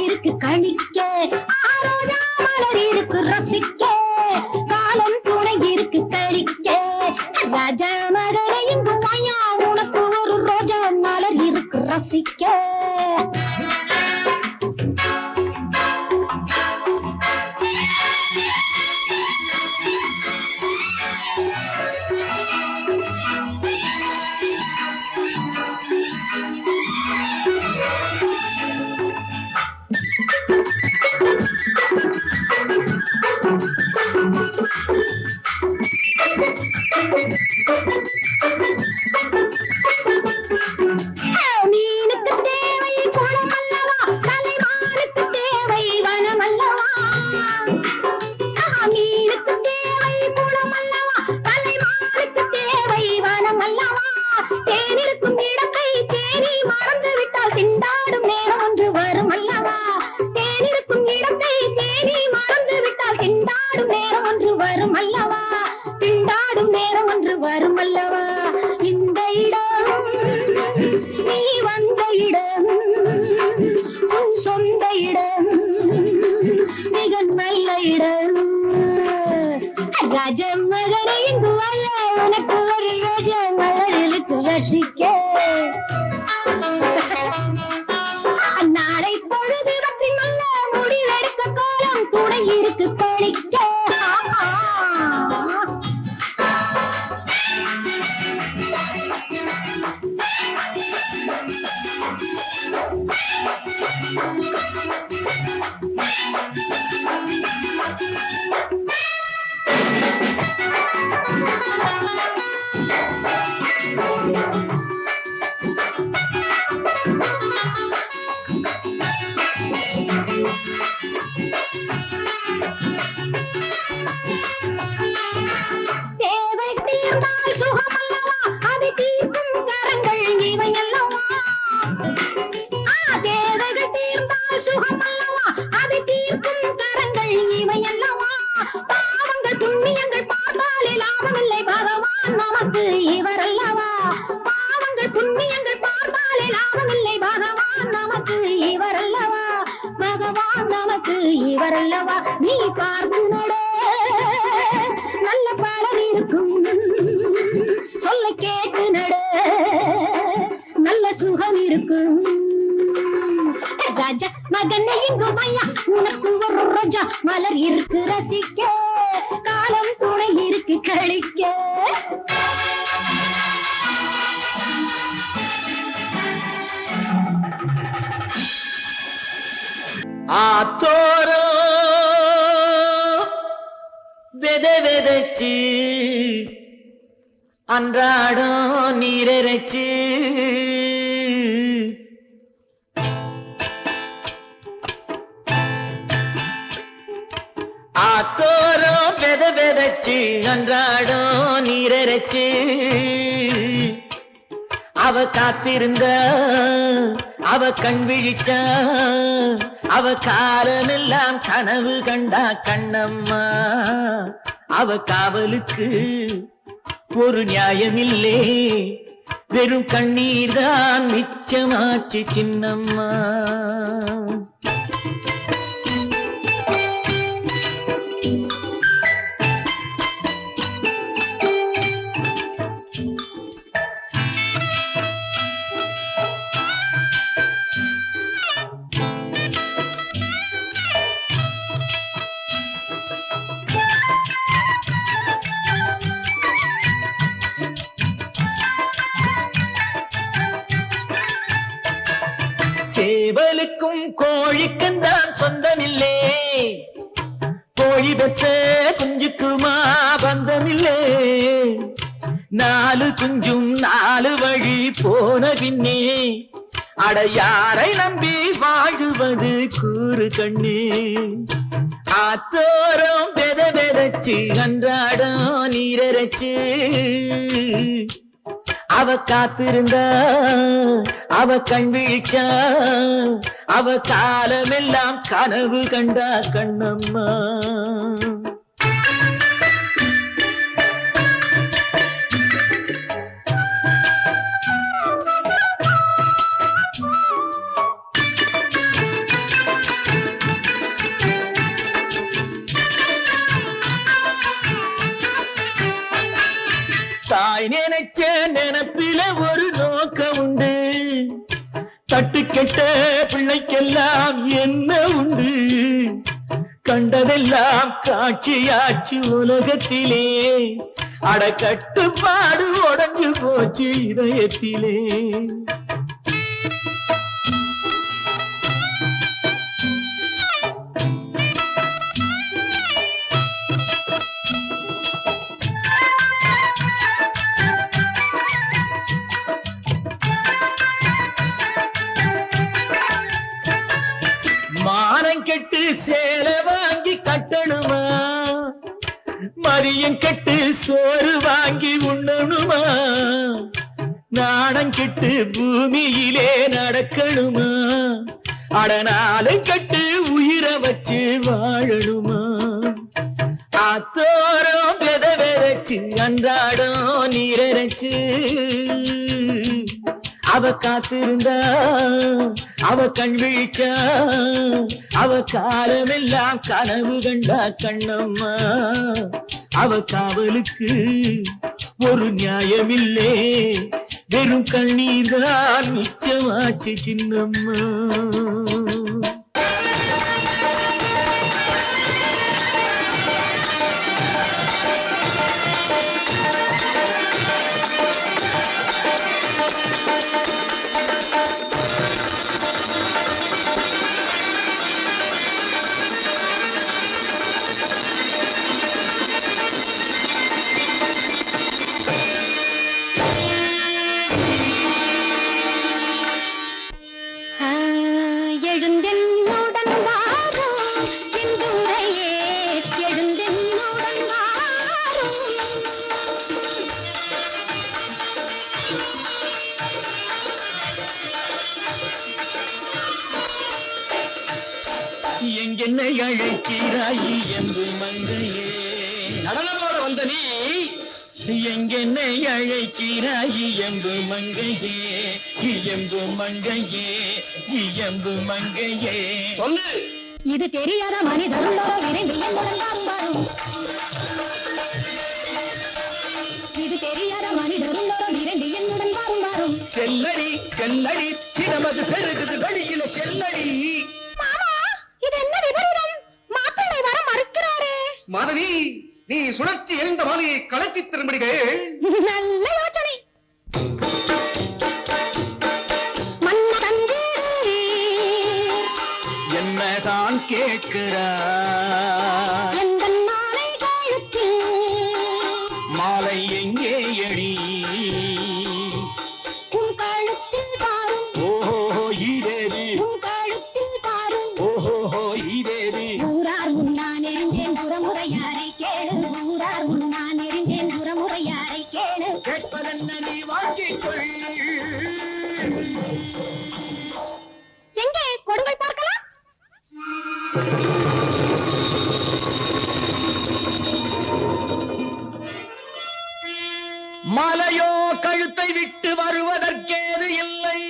இருக்கு கழிக்க ஆரோஜா மலர் இருக்கு ரசிக்க காலம் துணை இருக்கு கழிக்க ராஜா மகனை இங்கு உனக்கு ஒரு ரோஜா மலர் இருக்கு ரசிக்க. Thank you. 喜欢吗？உனக்கு ஒரு ரோஜா மலர் இருக்கு ரசிக்க. காலம் துணை இருக்கு கழிக்க. ஆத்தோரோ வெத வெதச்சு அன்றாடம் நீரரைச்சு ஆத்தோரம் வெத வெதச்சு அன்றாடம் நீரச்சு அவ காத்திருந்த அவ கண் விழிச்சா அவ காலமெல்லாம் கனவு கண்டா கண்ணம்மா. அவ காவலுக்கு ஒரு நியாயமில்லே வெறும் கண்ணீர் தான் மிச்சமாச்சு சின்னம்மா. கட்டே குஞ்சுக்குமா பந்தமில்லே நாலு குஞ்சும் நாலு வழி போன பின்னே அடையாரை நம்பி வாழுவது கூறு கண்ணு. ஆத்தோரம் பெத பெதச்சு அன்றாடம் நீரச்சு அவ காத்திருந்த அவ கண் விழிச்சா அவ காலமெல்லாம் கனவு கண்டா கண்ணம்மா. தாய் தட்டு கெட்ட பிள்ளைக்கெல்லாம் என்ன உண்டு? கண்டதெல்லாம் காட்சியாச்சு உலகத்திலே. அட கட்டுப்பாடு உடைஞ்சு போச்சு இதயத்திலே. மதியம் கெட்டு சோறு வாங்கி உண்ணணுமா? நாணம் கெட்டு பூமியிலே நடக்கணுமா? அடனாலும் கட்டு உயிரை வச்சு வாழணுமா? அத்தோரம் வெத வெதச்சு அன்றாடம் நீரச்சு அவ காத்திருந்தா அவ கண் விழிச்சா அவ காலமெல்லாம் கனவு கண்டா கண்ணம்மா. அவ காவலுக்கு ஒரு நியாயமில்லே வெறும் கண்ணீர் தான் மிச்சமாச்சு சின்னம்மா. எங்கென்னை அழைக்கிறாய் என்று மங்கையே. நடனமோட வந்த நீ எங்கென்னை அழைக்கிறாய் எம்பு மங்கையே. இயம்பு மங்கையே இயம்பு மங்கையே. சொல்லு. இது தெரியாத மனிதருள்ளோரோ விரைந்து என்னுடன் இது தெரியாத மனிதருள்ளோரோ விரைந்து என்னுடன் செல்லடி செல்லடி சினமது பெருகுது வெளியில செல்லடி மாமா இது என்ன விபரீதம் மாப்பிள்ளை வர மறுக்கிறாரே மாதவி நீ சுழற்சி எழுந்த மாலையை கலத்தி திரும்படிகள்? நல்ல எங்கே? கொடுங்கள் பார்க்கலாம். மலையோ கழுத்தை விட்டு வருவதற்கேது இல்லை.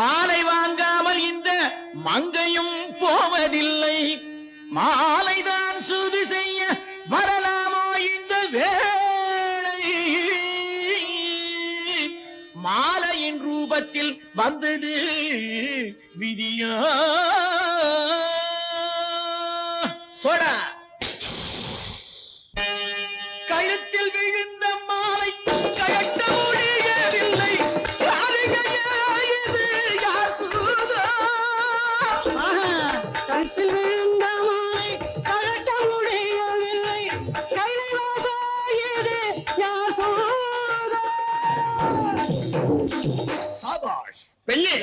மாலை வாங்காமல் இந்த மங்கையும் போவதில்லை. மாலை ரூபத்தில் வந்தது விதியா? சோடா. கழுத்தில் விழுந்த மாலை கழட்ட முடியவில்லை கழுத்தில் விழுந்த பெண்ணே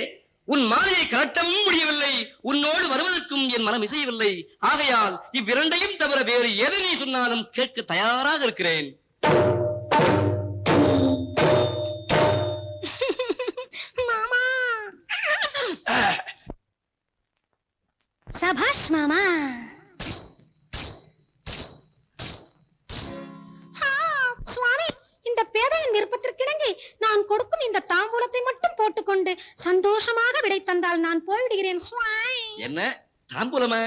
உன் மாலையை கலட்டவும் முடியவில்லை. உன்னோடு வருவதற்கும் என் மனம் இசையவில்லை. ஆகையால் இவ்விரண்டையும் தவிர வேறு எதை நீ சொன்னாலும் கேட்க தயாராக இருக்கிறேன். மாமா! சபாஷ் மாமா! சந்தோஷமாக விடை தந்தால் நான் போய்விடுகிறேன் சுவாய். என்ன? தாம்பூலமா?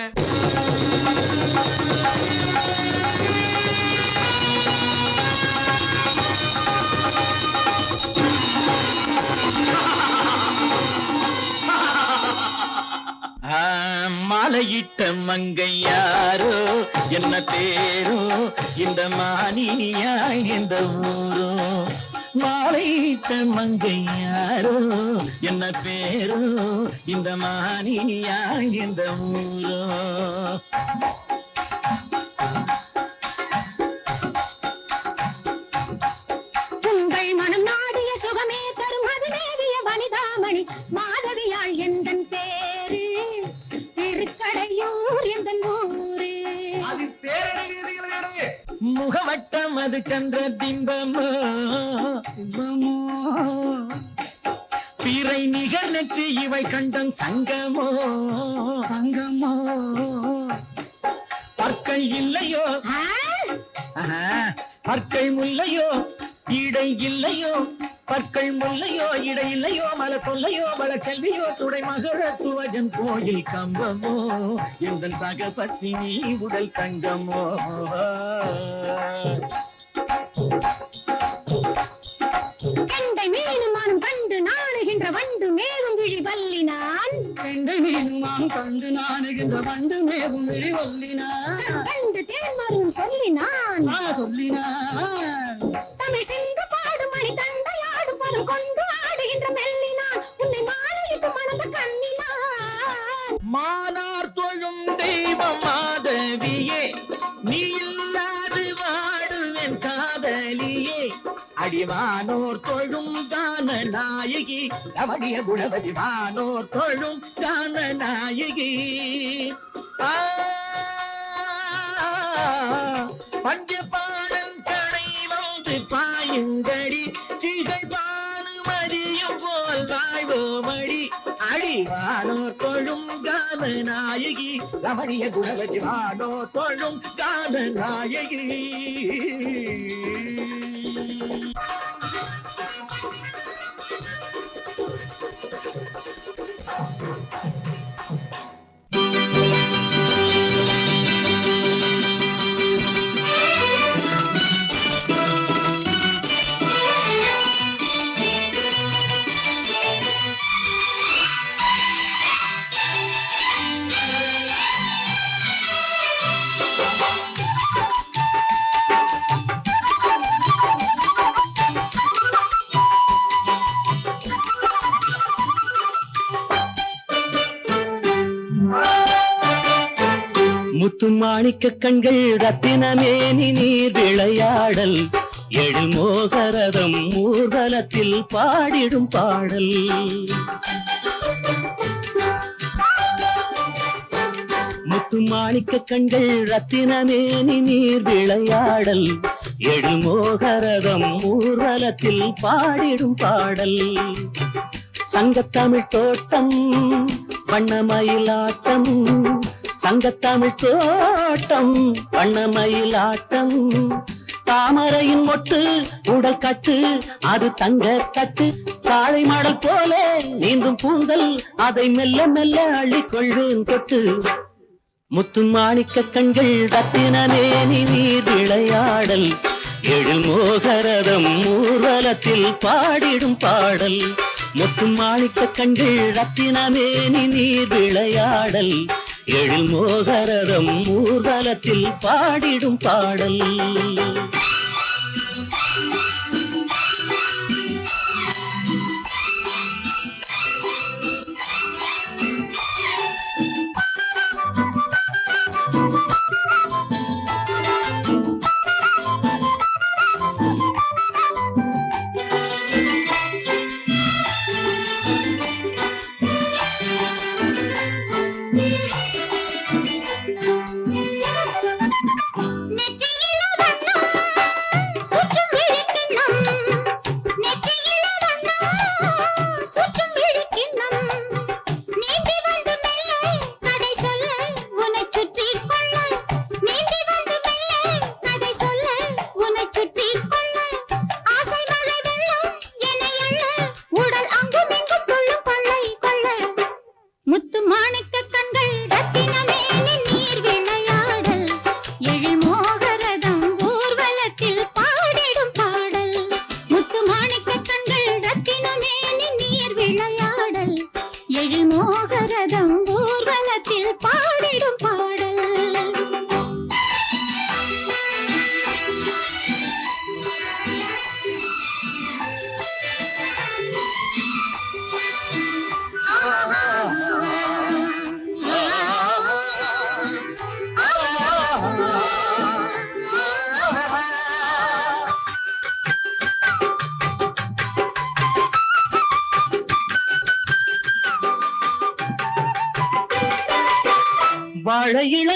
ஆ, மாலையிட்ட மங்கை யாரோ என்ன தேரோ இந்த மானியா இந்த ஊரோ. மாலையிட்ட மங்கையாரோ என்ன பேரோ இந்த மானியா இந்த ஊரோ. அது சந்திர பிம்பமோ? பிறை நிகர் நெற்றி இவை கண்டம் சங்கமோ? சங்கமோ? பற்கள் இல்லையோ? பற்கள் முல்லையோ? இடை இல்லையோ? பற்கள் முல்லையோ? இடை இல்லையோ? மல கொல்லையோ மல கல்வியோ துடை மகள துவஜன் கோயில் கம்பமோ? எந்த சகபத்தி நீ உடல் தங்கமோ? கண்டை மீனும் மானும் கண்டு நாணுகின்ற வண்டு மேலும் விழி வல்லினான். கண்டை மீனுமாம் கண்டு நாணுகின்ற வண்டு மேவும் விழி வல்லினான். கண்டு தேன்மரும் சொல்லினான். சொல்லினான். தமிழ் சென்று பாடும் மணி தந்தையாடும் பதம் கொண்டு ஆடுகின்ற மெல்லினான். உன்னை மாலையிட்டு மணந்த கண்ணினான். மானார் தொழும் தெய்வம் மாதவியே நீ அடிவானோர் தொழும் தான நாயகி ரமணிய குணபதி வானோர் தொழும் தான நாயகி பஞ்ச பாடம் தடை வந்து பாயுங்கடி. திகை பானுமதியும் போல் தாய்வோமடி அடிவானோர் தொழும் கான நாயகி ரமணிய குணபதி வானோர் தொழும் கான நாயகி Thank you. மாணிக்க கண்கள் ரத்தினமேனி நீர் விளையாடல். எழில் மோகரதம் ஊர்வலத்தில் பாடிடும் பாடல். முத்து மாணிக்க கண்கள் ரத்தினமேனி நீர் விளையாடல். எழில் மோகரதம் ஊர்வலத்தில் பாடிடும் பாடல். சங்கத்தமிழ் தோட்டம் வண்ணமயிலாட்டம் சங்கத்தமிழ் தோட்டம் வண்ணமயிலாட்டம் தாமரையின் மொட்டு உடல் கட்டு அது தங்க கட்டு காளை மாடல் போல நீந்தும் பூந்தல் அதை மெல்ல மெல்ல அள்ளிக்கொள்வேன் தொட்டு. முத்து மாணிக்க கண்கள் ரத்தினமேனி நீர் விளையாடல். எழில் மோகரதம் ஊர்வலத்தில் பாடிடும் பாடல். முத்து மாணிக்க கண்கள் ரத்தினமே நீர் விளையாடல். எழில் மோகரதம் ஊர்வலத்தில் பாடிடும் பாடல்.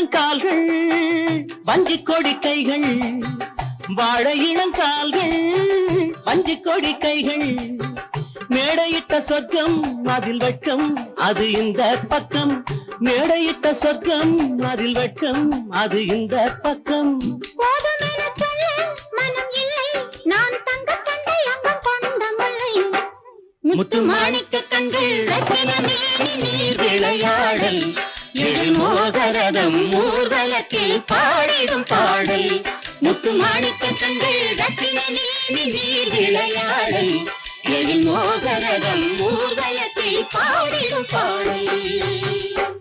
இளங்கால்கள் வஞ்சி கொடி கைகள் வாழ இளங்கால்கள் வஞ்சி கொடி கைகள் மேடையிட்ட சொர்க்கம் அதில் வெட்கம் அது இந்த பக்கம். மேடையிட்ட சொர்க்கம் அதில் வெட்கம் அது இந்த பக்கம். முத்து மாணிக்க கண்கள் ரத்தின நீர் விளையாடல். எழில் ஊர்வலத்தில் பாடிடும் பாடல். முத்து மாணிக்க கண்கள் ரத்தின மேனி நீர் விளையாடல். எழில் மோகரதம் ஊர்வலத்தில் பாடிடும் பாடல்.